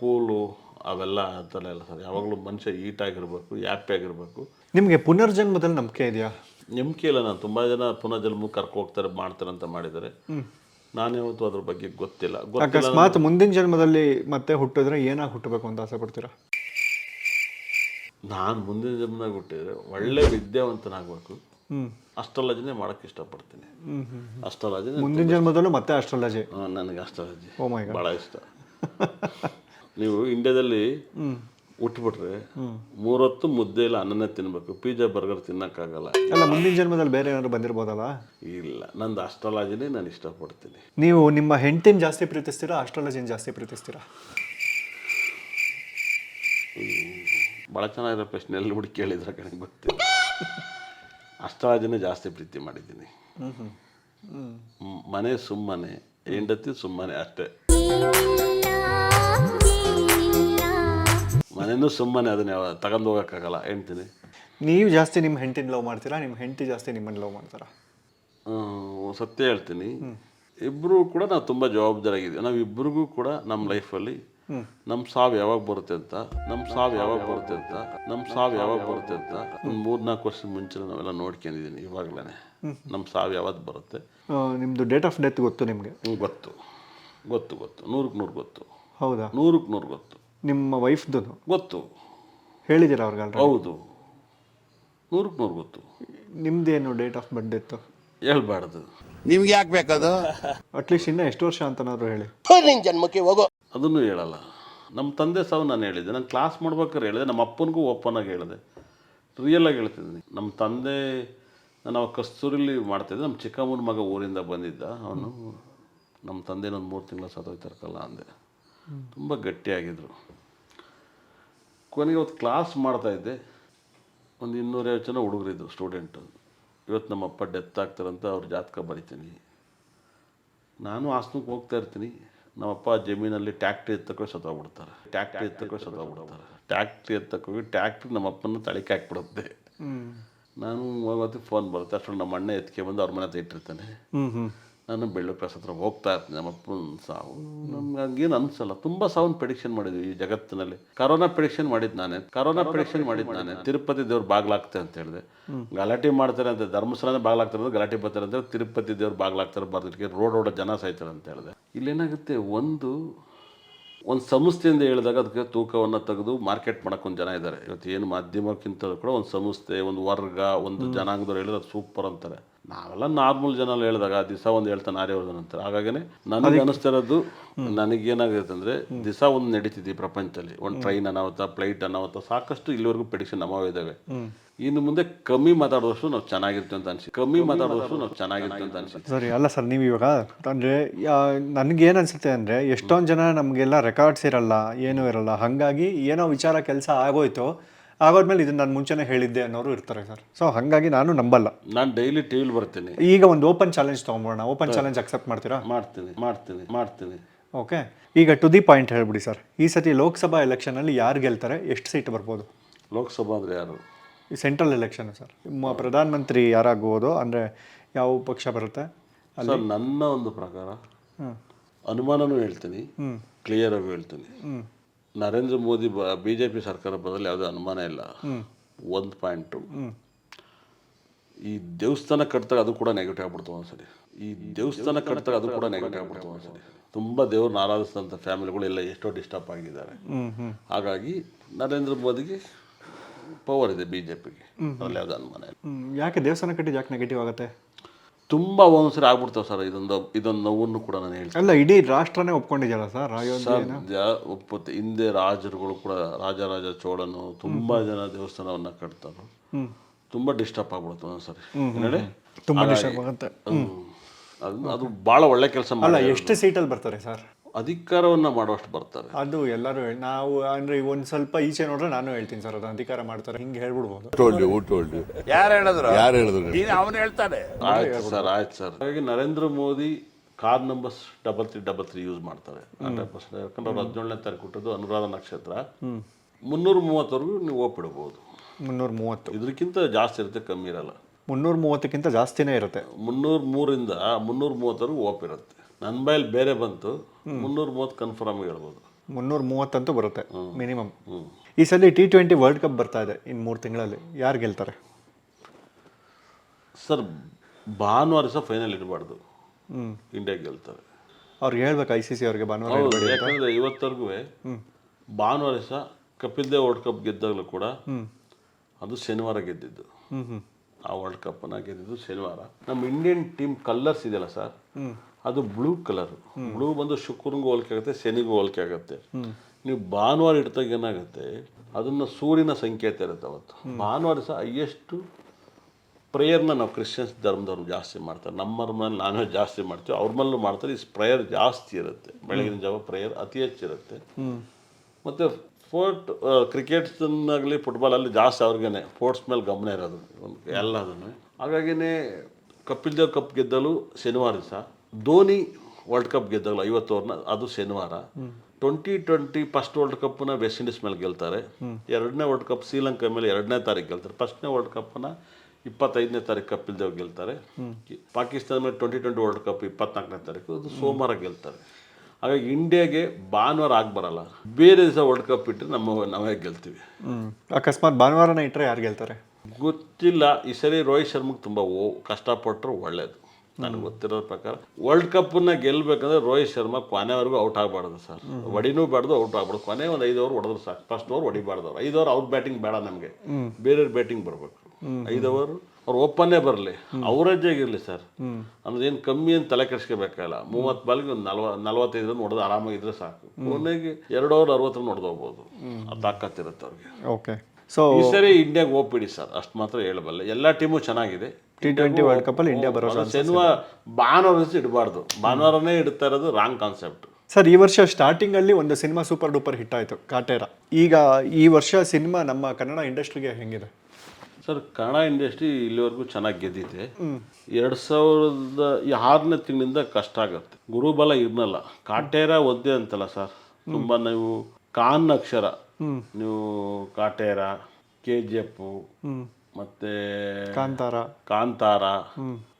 ಕೂಲು ಅವೆಲ್ಲ ಅಂತಲೇ ಇಲ್ಲ ಸರ್. ಯಾವಾಗಲೂ ಮನುಷ್ಯ ಈಟಾಗಿರ್ಬೇಕು ಹ್ಯಾಪಿ ಆಗಿರಬೇಕು. ನಿಮಗೆ ಪುನರ್ಜನ್ಮದಲ್ಲಿ ನಂಬಿಕೆ ಇದೆಯಾ? ನಂಬಿಕೆ ಇಲ್ಲ ನಾನು. ತುಂಬಾ ಜನ ಪುನಃ ಕರ್ಕೊ ಹೋಗ್ತಾರೆ ಮಾಡ್ತಾರೆ ಅಂತ ಮಾಡಿದ್ದಾರೆ ನಾನು ಯಾವತ್ತು ಅದ್ರ ಬಗ್ಗೆ ಗೊತ್ತಿಲ್ಲ. ಗೊತ್ತಿಲ್ಲ ಅಕಸ್ಮಾತ್ ಮುಂದಿನ ಜನ್ಮದಲ್ಲಿ ಮತ್ತೆ ಹುಟ್ಟಿದ್ರೆ ಏನಾಗಿ ಹುಟ್ಟಬೇಕು ಅಂತ ಆಸೆ ಪಡ್ತೀರಾ? ನಾನು ಮುಂದಿನ ಜನ್ಮದಾಗ ಹುಟ್ಟಿದ್ರೆ ಒಳ್ಳೆ ವಿದ್ಯಾವಂತನಾಗಬೇಕು. ಮಾಡಕ್ ಮಾಡಕ್ಕೆ ಇಷ್ಟಪಡ್ತೀನಿ ಅಸ್ಟ್ರಾಲಜಿ ಮುಂದಿನ ಜನ್ಮದಲ್ಲೂ ಮತ್ತೆ ಅಸ್ಟ್ರಾಲಜಿ? ನನಗೆ ಅಸ್ಟ್ರಾಲಜಿ. ಬಹಳ my God. ಭಾಳ ಇಷ್ಟ. ನೀವು ಇಂಡಿಯಾದಲ್ಲಿ ಹುಟ್ಟುಬಿಟ್ರೆ ಮೂರೊತ್ತು ಮುದ್ದೆ ಇಲ್ಲ ಅನ್ನನೇ ತಿನ್ಬೇಕು ಪಿಜ್ಜಾ ಬರ್ಗರ್ ತಿನ್ನಕ್ಕಾಗಲ್ಲ. ಅಲ್ಲ ಮುಂದಿನ ಜನ್ಮದಲ್ಲಿ ಬೇರೆ ಏನಾದ್ರು ಬಂದಿರ್ಬೋದಲ್ಲ? ಇಲ್ಲ ನಂದು ಆಸ್ಟ್ರಾಲಜಿನೇ ನಾನು ಇಷ್ಟಪಡ್ತೀನಿ. ನೀವು ನಿಮ್ಮ ಹೆಂಡತಿನ ಜಾಸ್ತಿ ಪ್ರೀತಿಸ್ತೀರಾ ಅಸ್ಟ್ರಾಲಜಿನ ಜಾಸ್ತಿ ಪ್ರೀತಿಸ್ತೀರಾ? ಭಾಳ ಚೆನ್ನಾಗಿರೋ ಪ್ರಶ್ನೆ ಎಲ್ಲಿ ಹುಡುಕಿ ಕೇಳಿದ್ರೆ ಕಣಕ್ಕೆ ಗೊತ್ತಿಲ್ಲ. ಅಷ್ಟಲಾಜಿನೇ ಜಾಸ್ತಿ ಪ್ರೀತಿ ಮಾಡಿದ್ದೀನಿ. ಮನೆ ಸುಮ್ಮನೆ ಹೆಂಡತಿ ಸುಮ್ಮನೆ ಅಷ್ಟೇ. ಮನೆನೂ ಸುಮ್ಮನೆ ಅದನ್ನ ತಗೊಂಡು ಹೋಗೋಕ್ಕಾಗಲ್ಲ ಹೇಳ್ತೀನಿ ನೀವು ಜಾಸ್ತಿ ನಿಮ್ಮ ಹೆಂಡತಿನ ಲವ್ ಮಾಡ್ತೀರಾ ನಿಮ್ಮ ಹೆಂಡತಿ ಜಾಸ್ತಿ ನಿಮ್ಮನ್ನು ಲವ್ ಮಾಡ್ತಾರಾ? ಸತ್ಯ ಹೇಳ್ತೀನಿ. ಇಬ್ಬರು ಕೂಡ ನಾವು ತುಂಬ ಜವಾಬ್ದಾರಿಯಾಗಿದ್ದೀವಿ. ನಾವು ಇಬ್ಬರಿಗೂ ಕೂಡ ನಮ್ಮ ಲೈಫಲ್ಲಿ ನಮ್ಮ ಸಾವು ಯಾವಾಗ ಬರುತ್ತೆ ಅಂತ ನಮ್ಮ ಸಾವು ಯಾವಾಗ ಬರುತ್ತೆ ಅಂತ ನಮ್ಮ ಸಾವು ಯಾವಾಗ ಬರುತ್ತೆ ಅಂತ ಒಂದು ಮೂರ್ನಾಲ್ಕು ವರ್ಷದ ಮುಂಚೆ ನಾವೆಲ್ಲ ನೋಡ್ಕೊಂಡಿದ್ದೀನಿ ಇವಾಗಲೇ ನಮ್ಮ ಸಾವು ಯಾವತ್ತು ಬರುತ್ತೆ? ನಿಮ್ಮದು ಡೇಟ್ ಆಫ್ ಡೆತ್ ಗೊತ್ತು ನಿಮಗೆ? ಗೊತ್ತು. ಗೊತ್ತು ಗೊತ್ತು. ನೂರಕ್ಕೆ ನೂರು ಗೊತ್ತು. ಹೌದಾ? ನೂರಕ್ಕೆ ನೂರು ಗೊತ್ತು. ನಿಮ್ಮ ವೈಫ್ದು ಗೊತ್ತು. ಹೇಳಿದ್ದೀರ ಅವ್ರಿಗೆ ಹೌದು. ನೂರಕ್ಕೆ ನೂರು ಗೊತ್ತು. ನಿಮ್ದೇನು ಡೇಟ್ ಆಫ್ ಬರ್ತ್ ಇತ್ತು? ಹೇಳ್ಬಾರ್ದು. ನಿಮ್ಗೆ ಯಾಕೆ ಬೇಕದು? ಅಟ್ಲೀಸ್ಟ್ ಇನ್ನೂ ಎಷ್ಟು ವರ್ಷ ಅಂತನಾದ್ರು ಹೇಳಿ. ನಿಮ್ಮ ಜನ್ಮಕ್ಕೆ ಹೋಗೋ. ಅದನ್ನು ಹೇಳಲ್ಲ. ನಮ್ಮ ತಂದೆ ಸಾವು ನಾನು ಹೇಳಿದ್ದೆ. ನಾನು ಕ್ಲಾಸ್ ಮಾಡ್ಬೇಕಾದ್ರೆ ಹೇಳಿದೆ. ನಮ್ಮ ಅಪ್ಪನಿಗೂ ಓಪನ್ ಆಗಿ ಹೇಳಿದೆ. ರಿಯಲ್ ಆಗಿ ಹೇಳ್ತಿದ್ದೀನಿ. ನಮ್ಮ ತಂದೆ ನಾನು ಕಸ್ತೂರಿಲಿ ಮಾಡ್ತಿದ್ದೆ. ನಮ್ಮ ಚಿಕ್ಕಮ್ಮನ ಮಗ ಊರಿಂದ ಬಂದಿದ್ದ ಅವನು. ನಮ್ಮ ತಂದೆ ಒಂದು ಮೂರು ತಿಂಗಳ ಸತ್ತೋಯ್ತಾರಕಲ್ಲ ಅಂದೆ. ತುಂಬ ಗಟ್ಟಿಯಾಗಿದ್ದರು ಕೊನೆಗೆ ಅವತ್ತು ಕ್ಲಾಸ್ ಮಾಡ್ತಾಯಿದ್ದೆ ಒಂದು ಇನ್ನೂರೈವತ್ತು ಜನ ಹುಡುಗರಿದ್ದು ಸ್ಟೂಡೆಂಟು ಇವತ್ತು ನಮ್ಮ ಅಪ್ಪ ಡೆತ್ ಆಗ್ತಾರಂತ ಅವ್ರ ಜಾತಕ ಬರಿತೀನಿ. ನಾನು ಹಾಸನಕ್ಕೆ ಹೋಗ್ತಾ ಇರ್ತೀನಿ. ನಮ್ಮಪ್ಪ ಜಮೀನಲ್ಲಿ ಟ್ಯಾಕ್ಟ್ರಿ ಎತ್ತಕ್ಕೆ ಸತ್ತೋಗ್ಬಿಡ್ತಾರೆ. ಟ್ಯಾಕ್ಟ್ರಿ ಎತ್ತಕ್ಕೆ ಸತ್ತೋಗ್ಬಿಡ್ತಾರೆ. ಟ್ಯಾಕ್ಟ್ರಿ ಎತ್ತಕ್ಕೋಗಿ ಟ್ಯಾಕ್ಟ್ರಿ ನಮ್ಮ ಅಪ್ಪನ ತಳಿಕೆ ಹಾಕ್ಬಿಡುತ್ತೆ. ನಾನು ಅವತ್ತು ಫೋನ್ ಬರುತ್ತೆ. ಅಷ್ಟರಲ್ಲಿ ನಮ್ಮ ಅಣ್ಣ ಎತ್ಕೆ ಬಂದು ಅವ್ರ ಮನೆ ಇಟ್ಟಿರ್ತಾನೆ. ನಾನು ಬೆಳ್ಳು ಪ್ರಸ ಹತ್ರ ಹೋಗ್ತಾ ಇರ್ತೀನಿ. ನಮ್ಮ ಅಪ್ಪನ ಸಾವು. ನಮ್ಗೆ ಹಂಗೇನು ಅನ್ಸಲ್ಲ. ತುಂಬ ಸಾವನ್ನ ಪ್ರಿಡಿಕ್ಷನ್ ಮಾಡಿದ್ವಿ ಈ ಜಗತ್ತಿನಲ್ಲಿ. ಕರೋನಾ ಪ್ರಿಡಿಕ್ಷನ್ ಮಾಡಿದ್ದು ನಾನೇ. ಕರೋನಾ ಪ್ರಿಡಿಕ್ಷನ್ ಮಾಡಿದ್ದು ನಾನೇ. ತಿರುಪತಿ ದೇವ್ರು ಬಾಗ್ಲಾಗ್ತೆ ಅಂತ ಹೇಳಿದೆ. ಗಲಾಟೆ ಮಾಡ್ತಾರೆ ಅಂತ ಧರ್ಮಸ್ಥಳನೇ ಬಾಗ್ಲಾಗ್ತಾರೆ ಅಂದ್ರೆ ಗಲಾಟೆ ಬರ್ತಾರೆ ಅಂತ ತಿರುಪತಿ ದೇವ್ರು ಬಾಗ್ಲಾಗ್ತಾರೆ ಬರ್ದಕ್ಕೆ ರೋಡ್ ರೋಡ ಜನ ಸಾಯ್ತಾರೆ ಅಂತ ಹೇಳಿದೆ. ಇಲ್ಲೇನಾಗುತ್ತೆ? ಒಂದು ಒಂದು ಸಂಸ್ಥೆಯಿಂದ ಹೇಳಿದಾಗ ಅದಕ್ಕೆ ತೂಕವನ್ನು ತೆಗೆದು ಮಾರ್ಕೆಟ್ ಮಾಡೋಕೆ ಒಂದು ಜನ ಇದ್ದಾರೆ. ಇವತ್ತು ಏನು ಮಾಧ್ಯಮಕ್ಕಿಂತ ಕೂಡ ಒಂದು ಸಂಸ್ಥೆ ಒಂದು ವರ್ಗ ಒಂದು ಜನಾಂಗದವ್ರು ಹೇಳಿದ್ರೆ ಅದು ಸೂಪರ್ ಅಂತಾರೆ. ನಾವೆಲ್ಲ ನಾರ್ಮಲ್ ಜನ ಹೇಳಿದಾಗ ದಿವಸ ಒಂದು ಹೇಳ್ತಾನೆ ಆರ್ಯವರ್ಧ ನಂತರ ಹಾಗಾಗಿನೇ ನನಗೆ ಅನಿಸ್ತಾ ಇರೋದು ನನಗೇನಾಗುತ್ತೆ ಅಂದರೆ ದಿವಸ ಒಂದು ನಡೀತಿದೆ ಈ ಪ್ರಪಂಚದಲ್ಲಿ. ಒಂದು ಟ್ರೈನ್ ಅನಾಹುತ ಫ್ಲೈಟ್ ಅನಾಹುತ ಸಾಕಷ್ಟು ಇಲ್ಲಿವರೆಗೂ ಪ್ರಿಡಿಕ್ಷನ್ ನಮ್ಮವ ಇದ್ದಾವೆ ಇನ್ನು ಮುಂದೆ ಕಮ್ಮಿ ಮಾತಾಡೋದಷ್ಟು ನಾವು ಚೆನ್ನಾಗಿರ್ತೀವಿ ಅಂತ ಅನ್ಸಿ ಕಮ್ಮಿ ಮಾತಾಡೋದಷ್ಟು ನಾವು ಚೆನ್ನಾಗಿರ್ತೀವಿ ಅಂತ ಅನ್ಸಿ. ಸರಿ ಅಲ್ಲ ಸರ್ ನೀವು ಇವಾಗ ಅಂದರೆ ನನಗೇನು ಅನ್ಸುತ್ತೆ ಅಂದರೆ ಎಷ್ಟೊಂದು ಜನ ನಮಗೆಲ್ಲ ರೆಕಾರ್ಡ್ಸ್ ಇರಲ್ಲ ಏನೂ ಇರಲ್ಲ. ಹಾಗಾಗಿ ಏನೋ ವಿಚಾರ ಕೆಲಸ ಆಗೋಯ್ತು. ಆಗೋದ್ಮೇಲೆ ಇದನ್ನ ನಾನು ಮುಂಚೆನೇ ಹೇಳಿದ್ದೆ ಅನ್ನೋರು ಇರ್ತಾರೆ ಸರ್. ಸೊ ಹಾಗಾಗಿ ನಾನು ನಂಬಲ್ಲ. ನಾನು ಡೈಲಿ ಟಿ ವಿಲಿ ಬರ್ತೀನಿ. ಈಗ ಒಂದು ಓಪನ್ ಚಾಲೆಂಜ್ ತೊಗೊಂಬೋಣ ಓಪನ್ ಚಾಲೆಂಜ್ ಅಕ್ಸೆಪ್ಟ್ ಮಾಡ್ತೀರಾ? ಮಾಡ್ತೀನಿ ಮಾಡ್ತೀನಿ ಮಾಡ್ತೀನಿ ಓಕೆ ಈಗ ಟು ದಿ ಪಾಯಿಂಟ್ ಹೇಳ್ಬಿಡಿ ಸರ್. ಈ ಸತಿ ಲೋಕಸಭಾ ಎಲೆಕ್ಷನಲ್ಲಿ ಯಾರು ಗೆಲ್ತಾರೆ? ಎಷ್ಟು ಸೀಟ್ ಬರ್ಬೋದು? ಲೋಕಸಭಾ ಅಂದರೆ ಯಾರು? ಈ ಸೆಂಟ್ರಲ್ ಎಲೆಕ್ಷನ್ ಸರ್. ನಿಮ್ಮ ಪ್ರಧಾನಮಂತ್ರಿ ಯಾರಾಗ್ಬೋದು? ಅಂದರೆ ಯಾವ ಪಕ್ಷ ಬರುತ್ತೆ? ಸರ್ ನನ್ನ ಒಂದು ಪ್ರಕಾರ ಅನುಮಾನನೂ ಹೇಳ್ತೀನಿ. ಕ್ಲಿಯರ್ ಆಗಿ ಹೇಳ್ತೀನಿ. Narendra Modi B J P ಸರ್ಕಾರ ಬದಲು ಯಾವುದೇ ಅನುಮಾನ ಇಲ್ಲ. ಒಂದು ಪಾಯಿಂಟು ಈ ದೇವಸ್ಥಾನ ಕಟ್ತಾಗ ಅದು ಕೂಡ ನೆಗೆಟಿವ್ ಆಗ್ಬಿಡ್ತು ಒಂದ್ಸರಿ ಈ ದೇವಸ್ಥಾನ ಕಟ್ತಾಗ ಅದು ಕೂಡ ನೆಗೆಟಿವ್ ಆಗ್ಬಿಡ್ತು ಒಂದ್ಸರಿ ತುಂಬ ದೇವ್ರನ್ನ ಆರಾಧಿಸಿದಂಥ ಫ್ಯಾಮಿಲಿಗಳೆಲ್ಲ ಎಷ್ಟೋ ಡಿಸ್ಟರ್ಬ್ ಆಗಿದ್ದಾರೆ. ಹಾಗಾಗಿ ನರೇಂದ್ರ ಮೋದಿಗೆ ಪವರ್ ಇದೆ ಬಿ ಜೆ ಪಿಗೆ ಅದರಲ್ಲಿ ಯಾವುದೇ ಅನುಮಾನ ಇಲ್ಲ. ಯಾಕೆ ದೇವಸ್ಥಾನ ಕಟ್ಟಿದ್ದು ಯಾಕೆ ನೆಗೆಟಿವ್ ಆಗುತ್ತೆ? ತುಂಬ ಒಂದೊಂದ್ಸರಿ ಆಗ್ಬಿಡ್ತಾವೆ ಸರ್ ಇದೊಂದು ಇದೊಂದು ನೋವನ್ನು ಕೂಡ ನಾನು ಹೇಳ್ತೀನಿ. ಅಲ್ಲ ಇಡೀ ರಾಷ್ಟ್ರನೇ ಒಪ್ಕೊಂಡಿದ್ಯಲ್ಲ ಸರ್ ಸದ್ಯ ಒಪ್ಪುತ್ತೆ. ಹಿಂದೆ ರಾಜರುಗಳು ಕೂಡ ರಾಜರಾಜ ಚೋಳನು ತುಂಬಾ ಜನ ದೇವಸ್ಥಾನವನ್ನ ಕಟ್ತಾರೆ. ತುಂಬಾ ಡಿಸ್ಟರ್ಬ್ ಆಗ್ಬಿಡುತ್ತೆ ಒಂದೊಂದ್ಸರಿ ಹೇಳಿ ತುಂಬ ಡಿಸ್ಟರ್ಬ್ ಆಗುತ್ತೆ. ಅದು ಅದು ಭಾಳ ಒಳ್ಳೆ ಕೆಲಸ ಅಲ್ಲ ಮಾಡಿ ಎಷ್ಟು ಸೀಟಲ್ಲಿ ಬರ್ತಾರೆ ಸರ್? ಅಧಿಕಾರವನ್ನ ಮಾಡುವಷ್ಟು ಬರ್ತಾರೆ. ಅದು ಎಲ್ಲರೂ ಹೇಳ್- ನಾವು ಅಂದ್ರೆ ಒಂದು ಸ್ವಲ್ಪ ಈಚೆ ನೋಡ್ರೆ ನಾನು ಹೇಳ್ತೀನಿ ಸರ್ ಅದು ಅಧಿಕಾರ ಮಾಡ್ತಾರೆ ಹಿಂಗೆ ಹೇಳ್ಬಿಡ್ಬೋದು. ಯಾರು ಹೇಳಿದ್ರು? ಯಾರು ಹೇಳಿದ್ರು ಅವನು ಹೇಳ್ತಾನೆ. ಆಯ್ತು ಸರ್ ಆಯ್ತು ಸರ್. ಹಾಗಾಗಿ Narendra Modi car numbers double three double three use ಮಾಡ್ತಾರೆ. ಯಾಕಂದ್ರೆ ಅವ್ರು ಹದಿನೇಳನೇ ತಾರೀಕು ಕೊಟ್ಟದ್ದು ಅನುರಾಧ ನಕ್ಷತ್ರ. ಮುನ್ನೂರ ಮೂವತ್ತವರೆಗೂ ನೀವು ಒಪ್ಪಿಡ್ಬೋದು ಮುನ್ನೂರ ಮೂವತ್ತು. ಇದಕ್ಕಿಂತ ಜಾಸ್ತಿ ಇರುತ್ತೆ ಕಮ್ಮಿ ಇರಲ್ಲ. ಮುನ್ನೂರ ಮೂವತ್ತಕ್ಕಿಂತ ಜಾಸ್ತಿನೇ ಇರುತ್ತೆ. ಮುನ್ನೂರ ಮೂರಿಂದ ಮುನ್ನೂರ ಮೂವತ್ತವರೆಗೂ ಓಪ್ ಇರುತ್ತೆ ನನ್ನ ಬಾಯಲ್ಲಿ ಬೇರೆ ಬಂತು. ಮುನ್ನೂರ ಮೂವತ್ತು ಕನ್ಫರ್ಮ್ ಹೇಳ್ಬೋದು. ಮುನ್ನೂರ ಮೂವತ್ತಂತೂ ಬರುತ್ತೆ ಮಿನಿಮಮ್. ಈ ಸಲ ಟಿ ಟ್ವೆಂಟಿ ವರ್ಲ್ಡ್ ಕಪ್ ಬರ್ತಾ ಇದೆ ಇನ್ನು ಮೂರು ತಿಂಗಳಲ್ಲಿ. ಯಾರು ಗೆಲ್ತಾರೆ? ಸರ್ ಭಾನುವಾರ ಸಹ ಫೈನಲ್ ಇಡಬಾರ್ದು ಇಂಡಿಯಾ ಗೆಲ್ತಾರೆ. ಅವ್ರಿಗೆ ಹೇಳ್ಬೇಕು ಐ ಸಿ ಸಿ ಅವ್ರಿಗೆ ಭಾನುವಾರ ಯಾಕಂದ್ರೆ ಇವತ್ತರೆಗೂ ಭಾನುವಾರ ಸಹ ಕಪಿಲ್ ದೇವ್ ವರ್ಲ್ಡ್ ಕಪ್ ಗೆದ್ದಾಗಲೂ ಕೂಡ ಅದು ಶನಿವಾರ ಗೆದ್ದಿದ್ದು. ಆ ವರ್ಲ್ಡ್ ಕಪ್ನ ಗೆದ್ದಿದ್ದು ಶನಿವಾರ. ನಮ್ಮ ಇಂಡಿಯನ್ ಟೀಮ್ ಕಲರ್ಸ್ ಇದೆಯಲ್ಲ ಸರ್? ಅದು ಬ್ಲೂ ಕಲರ್ ಬ್ಲೂ ಬಂದು ಶುಕ್ರನಿಗೂ ಹೋಲಿಕೆ ಆಗುತ್ತೆ ಶನಿಗೂ ಹೋಲಿಕೆ ಆಗುತ್ತೆ. ನೀವು ಭಾನುವಾರ ಇಡ್ತಾಗ ಏನಾಗುತ್ತೆ ಅದನ್ನ ಸೂರ್ಯನ ಸಂಕೇತ ಇರುತ್ತೆ ಅವತ್ತು. ಭಾನುವಾರ ಸಹ ಹೈಯೆಸ್ಟು ಪ್ರೇಯರ್ನ ನಾವು ಕ್ರಿಶ್ಚಿಯನ್ಸ್ ಧರ್ಮದವ್ರು ಜಾಸ್ತಿ ಮಾಡ್ತಾರೆ. ನಮ್ಮ ಮನೇಲಿ ನಾನ್ ವೆಜ್ ಜಾಸ್ತಿ ಮಾಡ್ತೀವಿ ಅವ್ರ ಮೇಲೂ ಮಾಡ್ತಾರೆ. ಈ ಪ್ರೇಯರ್ ಜಾಸ್ತಿ ಇರುತ್ತೆ. ಬೆಳಗಿನ ಜಾವ ಪ್ರೇಯರ್ ಅತಿ ಹೆಚ್ಚಿರುತ್ತೆ ಮತ್ತು ಸ್ಪೋರ್ಟ್ ಫುಟ್ಬಾಲ್ ಫುಟ್ಬಾಲಲ್ಲಿ ಜಾಸ್ತಿ ಅವ್ರಿಗೇನೆ ಸ್ಪೋರ್ಟ್ಸ್ ಮೇಲೆ ಗಮನ ಇರೋದು. ಎಲ್ಲದನ್ನು. ಹಾಗಾಗಿನೇ ಕಪಿಲ್ ದೇವ್ ಕಪ್ ಗೆದ್ದಲು ಶನಿವಾರ ದಿವಸ. ಧೋನಿ ವರ್ಲ್ಡ್ ಕಪ್ ಗೆದ್ದಾಗಲ್ಲ ಐವತ್ತು ಓವರ್ನ ಅದು ಶನಿವಾರ. ಟ್ವೆಂಟಿ ಟ್ವೆಂಟಿ ಫಸ್ಟ್ ವರ್ಲ್ಡ್ ಕಪ್ನ ವೆಸ್ಟ್ ಇಂಡೀಸ್ ಮೇಲೆ ಗೆಲ್ತಾರೆ. ಎರಡನೇ ವರ್ಲ್ಡ್ ಕಪ್ ಶ್ರೀಲಂಕಾ ಮೇಲೆ ಎರಡನೇ ತಾರೀಕು ಗೆಲ್ತಾರೆ. ಫಸ್ಟ್ನೇ ವರ್ಲ್ಡ್ ಕಪ್ನ ಇಪ್ಪತ್ತೈದನೇ ತಾರೀಕು ಕಪ್ ಇಲ್ದೇ ಗೆಲ್ತಾರೆ. ಪಾಕಿಸ್ತಾನ ಮೇಲೆ ಟ್ವೆಂಟಿ ಟ್ವೆಂಟಿ ವರ್ಲ್ಡ್ ಕಪ್ ಇಪ್ಪತ್ನಾಲ್ಕನೇ ತಾರೀಕು ಅದು ಸೋಮವಾರ ಗೆಲ್ತಾರೆ. ಹಾಗಾಗಿ ಇಂಡಿಯಾಗೆ ಭಾನುವಾರ ಆಗಿ ಬರಲ್ಲ. ಬೇರೆ ದಿವಸ ವರ್ಲ್ಡ್ ಕಪ್ ಇಟ್ಟರೆ ನಮ್ಮ ನಾವೇ ಗೆಲ್ತೀವಿ. ಅಕಸ್ಮಾತ್ ಭಾನುವಾರನ ಇಟ್ಟರೆ ಯಾರು ಗೆಲ್ತಾರೆ? ಗೊತ್ತಿಲ್ಲ. ಈ ಸರಿ ರೋಹಿತ್ ಶರ್ಮಗೆ ತುಂಬ ಓ ಕಷ್ಟಪಟ್ಟರು ಒಳ್ಳೇದು. ನನಗೆ ಗೊತ್ತಿರೋ ಪ್ರಕಾರ ವರ್ಲ್ಡ್ ಕಪ್ಪನ್ನ ಗೆಲ್ಬೇಕಂದ್ರೆ ರೋಹಿತ್ ಶರ್ಮಾ ಕೊನೆವರೆಗೂ ಔಟ್ ಆಗಬಾರ್ದು ಸರ್. ಹೊಡಿನೂ ಬಾರ್ದು ಔಟ್ ಆಗ್ಬಾರ್ದು. ಕೊನೆ ಒಂದು ಐದು ಓವರ್ ಹೊಡೆದ್ರು ಸಾಕು. ಫಸ್ಟ್ ಓವರ್ ಹೊಡಿಬಾರ್ದು ಅವ್ರು. ಐದು ಓವರ್ ಔಟ್ ಬ್ಯಾಟಿಂಗ್ ಬೇಡ ನಮಗೆ. ಬೇರೆ ಬ್ಯಾಟಿಂಗ್ ಬರಬೇಕು. ಐದು ಓವರ್ ಅವ್ರು ಓಪನ್ನೇ ಬರಲಿ. ಅವರೇಜ್ ಆಗಿರಲಿ ಸರ್. ಅಂದ್ರೆ ಏನು ಕಮ್ಮಿ ಅಂತ ತಲೆ ಕೆಡಿಸ್ಕೋಬೇಕಲ್ಲ. ಮೂವತ್ತು ಬಾಲ್ಗೆ ಒಂದು ನಲ್ವ ನಲ್ವತ್ತೈದು ರನ್ ಹೊಡೆದು ಆರಾಮಾಗಿದ್ರೆ ಸಾಕು. ಕೊನೆಗೆ ಎರಡು ಓವರ್ ಅರವತ್ತು ರನ್ ಹೊಡೆದು ಹೋಗ್ಬೋದು. ಆ ತಾಕತ್ತಿರುತ್ತೆ ಅವ್ರಿಗೆ. ಓಕೆ ಸೊ ಈ ಸರಿ ಇಂಡಿಯಾಗೆ ಹೋಗ್ಬಿಡಿ ಸರ್. ಅಷ್ಟು ಮಾತ್ರ ಹೇಳಬಲ್ಲೆ. ಎಲ್ಲ ಟೀಮು ಚೆನ್ನಾಗಿದೆ. ಟಿ ಟ್ವೆಂಟಿ ವರ್ಲ್ಡ್ ಕಪ್ಪಲ್ಲಿ ಇಂಡಿಯಾ ಬರೋ ಶನಿವಾರ ಭಾನುವಾರ ಇಡಬಾರ್ದು. ಭಾನುವಾರನೇ ಇಡ್ತಾ ಇರೋದು ರಾಂಗ್ ಕಾನ್ಸೆಪ್ಟ್ ಸರ್ ಈ ವರ್ಷ ಸ್ಟಾರ್ಟಿಂಗ್ ಅಲ್ಲಿ ಒಂದು ಸಿನಿಮಾ ಸೂಪರ್ ಡೂಪರ್ ಹಿಟ್ ಆಯಿತು ಕಾಟೇರ. ಈಗ ಈ ವರ್ಷ ಸಿನಿಮಾ ನಮ್ಮ ಕನ್ನಡ ಇಂಡಸ್ಟ್ರಿಗೆ ಹೆಂಗಿದೆ? ಸರ್ ಕನ್ನಡ ಇಂಡಸ್ಟ್ರಿ ಇಲ್ಲಿವರೆಗೂ ಚೆನ್ನಾಗಿ ಗೆದ್ದಿದೆ. ಎರಡು ಸಾವಿರದ ಆರನೇ ತಿಂಗಳಿಂದ ಕಷ್ಟ ಆಗುತ್ತೆ. ಗುರುಬಲ ಇರ್ನಲ್ಲ. ಕಾಟೇರ ಒದ್ದೆ ಅಂತಲ್ಲ ಸರ್. ತುಂಬ ನೀವು ಕಾನ್ ಅಕ್ಷರ. ನೀವು ಕಾಟೇರ ಕೆ ಜಿ ಎಫ್ ಮತ್ತೆ ಕಾಂತಾರ. ಕಾಂತಾರ.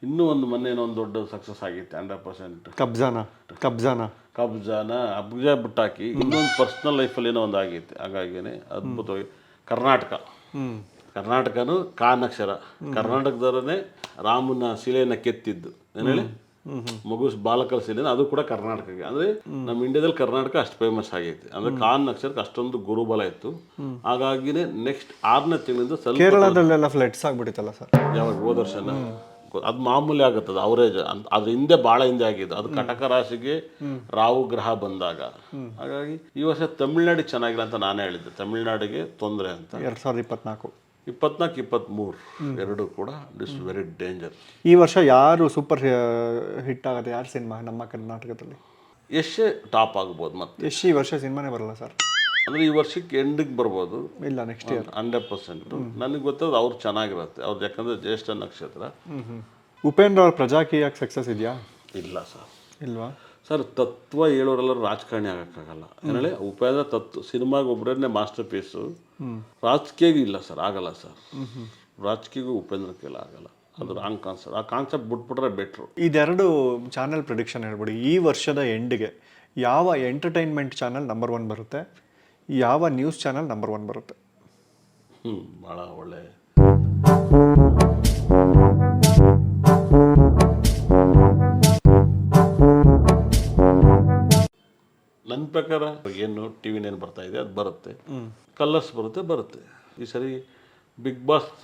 ಇನ್ನೂ ಒಂದು ಮೊನ್ನೆ ಒಂದು ದೊಡ್ಡ ಸಕ್ಸಸ್ ಆಗಿತ್ತು ಹಂಡ್ರೆಡ್ ಪರ್ಸೆಂಟ್ ಕಬ್ಜಾನ ಕಬ್ಜಾನ. ಕಬ್ಜಾನ ಅಬ್ಜ ಬಿಟ್ಟಾಕಿ ಇನ್ನೊಂದು ಪರ್ಸ್ನಲ್ ಲೈಫಲ್ಲಿ ಏನೋ ಒಂದು ಆಗೈತೆ ಹಾಗಾಗಿನೇ ಅದ್ಭುತವಾಗಿ. ಕರ್ನಾಟಕ. ಕರ್ನಾಟಕನು ಕಾನಕ್ಷರ. ಕರ್ನಾಟಕದವರೇ ರಾಮನ ಶಿಲೆಯನ್ನ ಕೆತ್ತಿದ್ದು. ಏನು ಹೇಳಿ? ಮಗು ಬಾಲಕರ ಶಿಲೆನ ಅದು ಕೂಡ ಕರ್ನಾಟಕಕ್ಕೆ. ಅಂದ್ರೆ ನಮ್ಮ ಇಂಡಿಯಾದಲ್ಲಿ ಕರ್ನಾಟಕ ಅಷ್ಟು ಫೇಮಸ್ ಆಗೈತೆ. ಅಂದ್ರೆ ಕಾನ್ ಅಕ್ಷರಕ್ಕೆ ಅಷ್ಟೊಂದು ಗುರುಬಲ ಇತ್ತು. ಹಾಗಾಗಿನೇ ನೆಕ್ಸ್ಟ್ ಆರನೇ ತಿಂಗಳಿಂದ ಸ್ವಲ್ಪ ಕೇರಳದಲ್ಲೆಲ್ಲ ಫ್ಲಡ್ಸ್ ಆಗ್ಬಿಟ್ಟಿತ್ತಲ್ಲ ಸರ್. ಯಾವಾಗ ಹೋದರ್ಶನ ವರ್ಷನ ಅದು ಮಾಮೂಲಿ ಆಗುತ್ತದೆ ಅವರೇಜ್ ಅದ್ರ ಹಿಂದೆ ಭಾಳ ಹಿಂದೆ ಆಗಿದ್ದು. ಅದು ಕಟಕ ರಾಶಿಗೆ ರಾಹು ಗ್ರಹ ಬಂದಾಗ. ಹಾಗಾಗಿ ಈ ವರ್ಷ ತಮಿಳ್ನಾಡಿಗೆ ಚೆನ್ನಾಗಿಲ್ಲ ಅಂತ ನಾನೇ ಹೇಳಿದ್ದೆ. ತಮಿಳ್ನಾಡಿಗೆ ತೊಂದರೆ ಅಂತ. ಎರಡ್ ಸಾವಿರದ ಇಪ್ಪತ್ನಾಲ್ಕು. ಇಪ್ಪತ್ನಾಲ್ಕು ಇಪ್ಪತ್ತ್ಮೂರು ಎರಡು ಕೂಡ ಇಟ್ಸ್ ವೆರಿ ಡೇಂಜರ್ ಈ ವರ್ಷ ಯಾರು ಸೂಪರ್ ಹಿಟ್ ಆಗುತ್ತೆ? ಯಾರು ಸಿನಿಮಾ ನಮ್ಮ ಕರ್ನಾಟಕದಲ್ಲಿ? ಎಷ್ಟೇ ಟಾಪ್ ಆಗ್ಬೋದು ಮತ್ತೆ. ಎಷ್ಟು ಈ ವರ್ಷ ಸಿನಿಮಾನೇ ಬರಲ್ಲ ಸರ್ ಅಂದರೆ ಈ ವರ್ಷಕ್ಕೆ ಎಂಡಿಗೆ ಬರ್ಬೋದು. ಇಲ್ಲ ನೆಕ್ಸ್ಟ್ ಇಯರ್ ಹಂಡ್ರೆಡ್ ಪರ್ಸೆಂಟ್. ನನಗೆ ಗೊತ್ತದ ಅವ್ರು ಚೆನ್ನಾಗಿರುತ್ತೆ. ಅವ್ರು ಯಾಕಂದ್ರೆ ಜ್ಯೇಷ್ಠ ನಕ್ಷತ್ರ. ಉಪೇಂದ್ರ ಅವ್ರ ಪ್ರಜಾಕೀಯಕ್ಕೆ ಸಕ್ಸಸ್ ಇದೆಯಾ? ಇಲ್ಲ ಸರ್ ಇಲ್ವಾ? ಸರ್ ತತ್ವ ಹೇಳೋರೆಲ್ಲರೂ ರಾಜಕಾರಣಿ ಆಗೋಕ್ಕಾಗಲ್ಲ. ಏನೇಳಿ ಉಪೇಂದ್ರ ತತ್ವ ಸಿನಿಮಾಗೆ ಒಬ್ಬರನ್ನೇ ಮಾಸ್ಟರ್ ಪೀಸು ರಾಜಕೀಯ ಇಲ್ಲ ಸರ್ ಆಗಲ್ಲ ಸರ್. ರಾಜಕೀಯಗೂ ಉಪೇಂದ್ರ ಕೇಳ ಆಗಲ್ಲ. ಅದು ರಾಂಗ್ ಕಾನ್ಸೆಪ್ಟ್ ಆ ಕಾನ್ಸೆಪ್ಟ್ ಬಿಟ್ಬಿಟ್ರೆ ಬೆಟ್ರು ಇದೆರಡು ಚಾನೆಲ್ ಪ್ರಿಡಿಕ್ಷನ್ ಹೇಳ್ಬಿಡಿ. ಈ ವರ್ಷದ ಎಂಡ್ಗೆ ಯಾವ ಎಂಟರ್ಟೈನ್ಮೆಂಟ್ ಚಾನಲ್ ನಂಬರ್ ಒನ್ ಬರುತ್ತೆ? ಯಾವ ನ್ಯೂಸ್ ಚಾನಲ್ ನಂಬರ್ ಒನ್ ಬರುತ್ತೆ? ಹ್ಞೂ ಭಾಳ ಒಳ್ಳೆ. ನನ್ನ ಪ್ರಕಾರ ಏನು ಟಿ ವಿನೇನು ಬರ್ತಾ ಇದೆ ಅದು ಬರುತ್ತೆ. ಕಲರ್ಸ್ ಬರುತ್ತೆ ಬರುತ್ತೆ. ಈ ಸರಿ ಬಿಗ್ ಬಾಸ್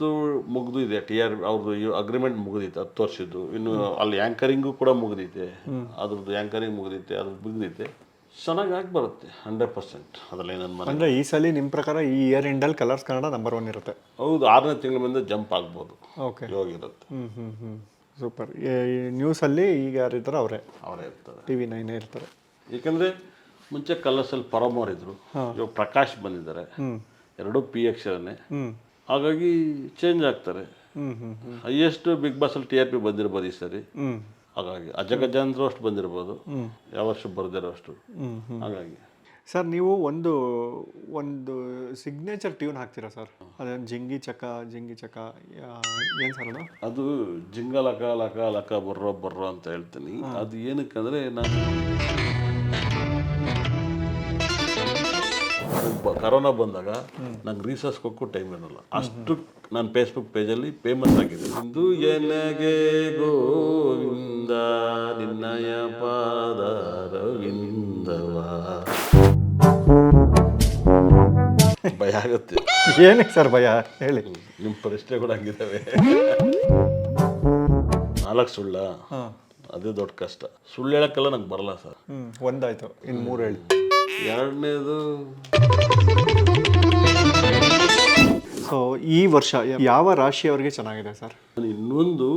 ಮುಗಿದು ಇದೆ ಟಿ ಆರ್ ಅವ್ರದ್ದು ಅಗ್ರಿಮೆಂಟ್ ಮುಗಿದಿತ್ತು ಹತ್ತು ವರ್ಷದ್ದು. ಇನ್ನು ಅಲ್ಲಿ ಆ್ಯಂಕರಿಂಗು ಕೂಡ ಮುಗಿದೈತೆ ಅದ್ರದ್ದು ಆ್ಯಂಕರಿಂಗ್ ಮುಗಿದೈತೆ ಅದ್ರದ್ದು ಮುಗಿದೈತೆ ಚೆನ್ನಾಗಿ ಆಗಿ ಬರುತ್ತೆ ಹಂಡ್ರೆಡ್ ಪರ್ಸೆಂಟ್ ಅದರಲ್ಲಿ ನನ್ನ ಮನೆ. ಅಂದರೆ ಈ ಸಲ ನಿಮ್ಮ ಪ್ರಕಾರ ಈ ಇಯರ್ ಎಂಡಲ್ಲಿ ಕಲರ್ಸ್ ಕನ್ನಡ ನಂಬರ್ ಒನ್ ಇರುತ್ತೆ? ಹೌದು ಆರನೇ ತಿಂಗಳ ಮುಂದೆ ಜಂಪ್ ಆಗ್ಬೋದು. ಓಕೆ ಹೋಗಿರುತ್ತೆ ಹ್ಞೂ ಹ್ಞೂ ಹ್ಞೂ ಸೂಪರ್ ನ್ಯೂಸಲ್ಲಿ ಈಗ ಯಾರು ಇರ್ತಾರೆ ಅವರೇ. ಅವರೇ ಇರ್ತಾರೆ. ಟಿ ವಿ ನೈನೇ ಇರ್ತಾರೆ. ಏಕೆಂದರೆ ಮುಂಚೆ ಕಲರ್ಸಲ್ಲಿ ಪರಮೋರ್ ಇದ್ರು ಇವಾಗ ಪ್ರಕಾಶ್ ಬಂದಿದ್ದಾರೆ. ಎರಡೂ ಪಿ ಅಕ್ಷರನೇ ಹಾಗಾಗಿ ಚೇಂಜ್ ಆಗ್ತಾರೆ. ಹೈಯೆಸ್ಟ್ ಬಿಗ್ ಬಾಸಲ್ಲಿ ಟಿ ಆರ್ ಪಿ ಬಂದಿರ್ಬೋದು ಈ ಸರಿ. ಹಾಗಾಗಿ ಅಜಗಜಾಂದ್ರು ಅಷ್ಟು ಬಂದಿರ್ಬೋದು. ಯಾವ ವರ್ಷ ಬರ್ದಿರೋ ಅಷ್ಟು. ಹಾಗಾಗಿ. ಸರ್ ನೀವು ಒಂದು ಒಂದು ಸಿಗ್ನೇಚರ್ ಟ್ಯೂನ್ ಹಾಕ್ತೀರಾ ಸರ್? ಅದೇನು ಜಿಂಗಿ ಚಕ ಜಿಂಗಿ ಚಕ ಏನು ಸರ್ ಅದು? ಅದು ಜಿಂಗ ಲಕ ಲಕ ಲಕ ಬರ್ರೋ ಬರ್ರೋ ಅಂತ ಹೇಳ್ತೀನಿ. ಅದು ಏನಕ್ಕಂದ್ರೆ ನಾನು ಕರೋನಾ ಬಂದಾಗ ನಂಗೆ ರೀಸರ್ಸ್ ಕೊಕ್ಕು ಟೈಮ್ ಇರಲ್ಲ ಅಷ್ಟು ನಾನು ಫೇಸ್ಬುಕ್ ಪೇಜಲ್ಲಿ ಫೇಮಸ್ ಆಗಿದೆ ಇಂದು ಎನಗೆ ಗೋವಿಂದ ನಿನ್ನಯ ಪಾದ ರವಿಂದವ. ಭಯ ಆಗುತ್ತೆ. ಏನಕ್ಕೆ ಸರ್ ಭಯ? ಹೇಳಿ. ನಿಮ್ಮ ಪ್ರಶ್ನೆ ಕೂಡ ಹಂಗಿದ್ದಾವೆ ನಾಲ್ಕು ಸುಳ್ಳ ಅದೇ ದೊಡ್ಡ ಕಷ್ಟ. ಸುಳ್ಳು ಹೇಳಕ್ಕೆಲ್ಲ ನಂಗೆ ಬರಲ್ಲ ಸರ್. ಒಂದಾಯ್ತು. ಇನ್ನು ಮೂರು ಹೇಳಿ. ಎರಡನೇದು ಸೊ ಈ ವರ್ಷ ಯಾವ ರಾಶಿಯವರಿಗೆ ಚೆನ್ನಾಗಿದೆ ಸರ್ ನಾನು ಇನ್ನೊಂದು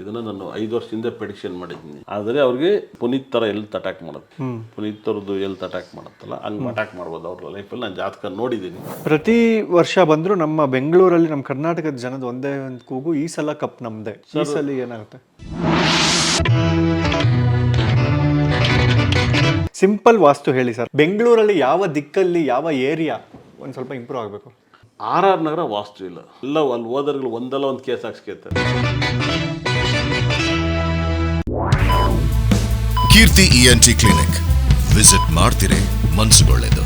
ಇದನ್ನ ನಾನು ಐದು ವರ್ಷದಿಂದ ಪ್ರೆಡಿಕ್ಷನ್ ಮಾಡಿದ್ದೀನಿ. ಆದರೆ ಅವ್ರಿಗೆ ಪುನೀತ್ ತರ ಎಲ್ತ್ ಅಟ್ಯಾಕ್ ಮಾಡುತ್ತೆ. ಪುನೀತ್ ಅವ್ರದ್ದು ಎಲ್ತ್ ಅಟ್ಯಾಕ್ ಮಾಡುತ್ತಲ್ಲ ಹಂಗೆ ಅಟ್ಯಾಕ್ ಮಾಡ್ಬೋದು ಅವ್ರ ಲೈಫಲ್ಲಿ ನಾನು ಜಾತಕ ನೋಡಿದ್ದೀನಿ ಪ್ರತಿ ವರ್ಷ ಬಂದರೂ ನಮ್ಮ ಬೆಂಗಳೂರಲ್ಲಿ ನಮ್ಮ ಕರ್ನಾಟಕದ ಜನದ ಒಂದೇ ಒಂದು ಕೂಗು ಈ ಸಲ ಕಪ್ ನಮ್ಮದೇ ಈ ಸಲ ಏನಾಗುತ್ತೆ? ಸಿಂಪಲ್ ವಾಸ್ತು ಹೇಳಿ ಸರ್. ಬೆಂಗಳೂರಲ್ಲಿ ಯಾವ ದಿಕ್ಕಲ್ಲಿ ಯಾವ ಏರಿಯಾ ಒಂದು ಸ್ವಲ್ಪ ಇಂಪ್ರೂವ್ ಆಗಬೇಕು? ಆರ್ ಆರ್ ನಗರ ವಾಸ್ತು ಇಲ್ಲ. ಎಲ್ಲ ಅಲ್ಲಿ ಹೋದರ್ಗಳು ಒಂದಲ್ಲ ಒಂದು case ಹಾಕ್ಸ್ಕೊತಾರೆ Keerthi E N T clinic visit ಮಾಡ್ತಿರೇ ಮನ್ಸುಗೊಳ್ಳೆದು.